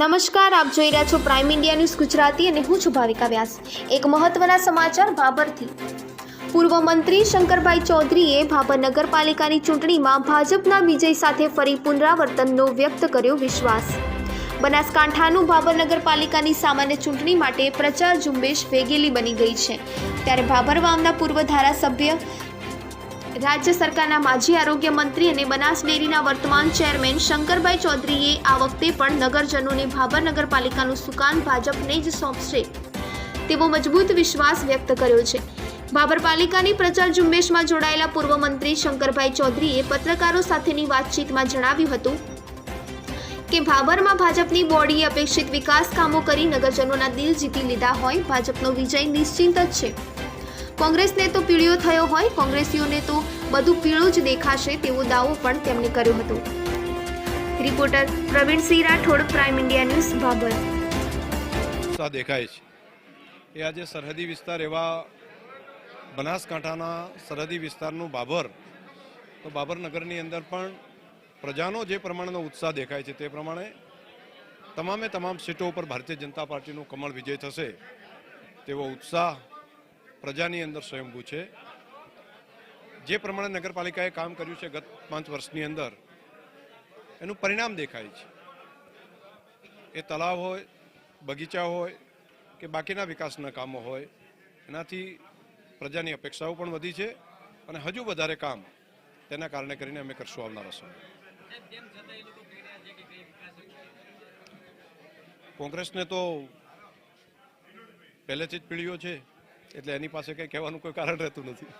નમસ્કાર, આપ જોઈ રહ્યા છો પ્રાઇમ ઇન્ડિયા ન્યૂઝ ગુજરાતી અને હું છું ભાવિકા વ્યાસ. એક મહત્વના સમાચાર ભાભરથી પૂર્વ મંત્રી શંકરભાઈ ચૌધરીએ ભાભર નગરપાલિકાની ચૂંટણીમાં ભાજપના વિજય સાથે ફરી પુનરાવર્તનનો વ્યક્ત કર્યો વિશ્વાસ. બનાસકાંઠાનું ભાભર નગરપાલિકાની સામાન્ય ચૂંટણી માટે પ્રચાર ઝુંબેશ વેગેલી બની ગઈ છે. ત્યારે ભાભર વામના પૂર્વ ધારાસભ્ય રાજ્ય સરકારના માજી આરોગ્ય મંત્રી અને બનાસ ડેરીના વર્તમાન ચેરમેન શંકરભાઈ ચૌધરીએ આ વખતે પણ નગરજનોને ભાભર નગરપાલિકાનું સુકાન ભાજપને જ સોંપશે તેવો મજબૂત વિશ્વાસ વ્યક્ત કર્યો છે. ભાભર પાલિકાની પ્રચાર ઝુંબેશમાં જોડાયેલા પૂર્વ મંત્રી શંકરભાઈ ચૌધરીએ પત્રકારો સાથેની વાતચીતમાં જણાવ્યું હતું કે ભાભરમાં ભાજપની બોડીએ અપેક્ષિત વિકાસ કામો કરી નગરજનોના દિલ જીતી લીધા હોય, ભાજપનો વિજય નિશ્ચિત જ છે. કોંગ્રેસને તો પીળીઓ થયો હોય, કોંગ્રેસીઓને તો બધું પીળું જ દેખાશે તેવો દાવો પણ તેમણે કર્યો હતો. Reporter Pravinsinh Rathod prime India news ઉત્સાહ દેખાય છે. એ આજે સરહદી વિસ્તાર એવા બનાસકાંઠાના સરહદી વિસ્તારનું બાબર. તો બાબરનગરની અંદર પણ પ્રજાનો જે પ્રમાણેનો ઉત્સાહ દેખાય છે તે પ્રમાણે તમામે તમામ સીટો ઉપર ભારતીય જનતા પાર્ટીનું કમળ વિજય થશે તેવો ઉત્સાહ પ્રજાની અંદર સ્વયંભૂ છે. જે પ્રમાણે નગરપાલિકાએ કામ કર્યું છે ગત પાંચ વર્ષની અંદર, એનું પરિણામ દેખાય છે. એ તળાવ હોય, બગીચા હોય, કે બાકીના વિકાસના કામો હોય, એનાથી પ્રજાની અપેક્ષાઓ પણ વધી છે અને હજુ વધારે કામ તેના કારણે કરીને અમે કરશું આવનારા સમય. કોંગ્રેસને તો પહેલેથી જ પીળીઓ છે. એટલે એની પાસે કંઈ કહેવાનું કોઈ કારણ રહેતું નથી.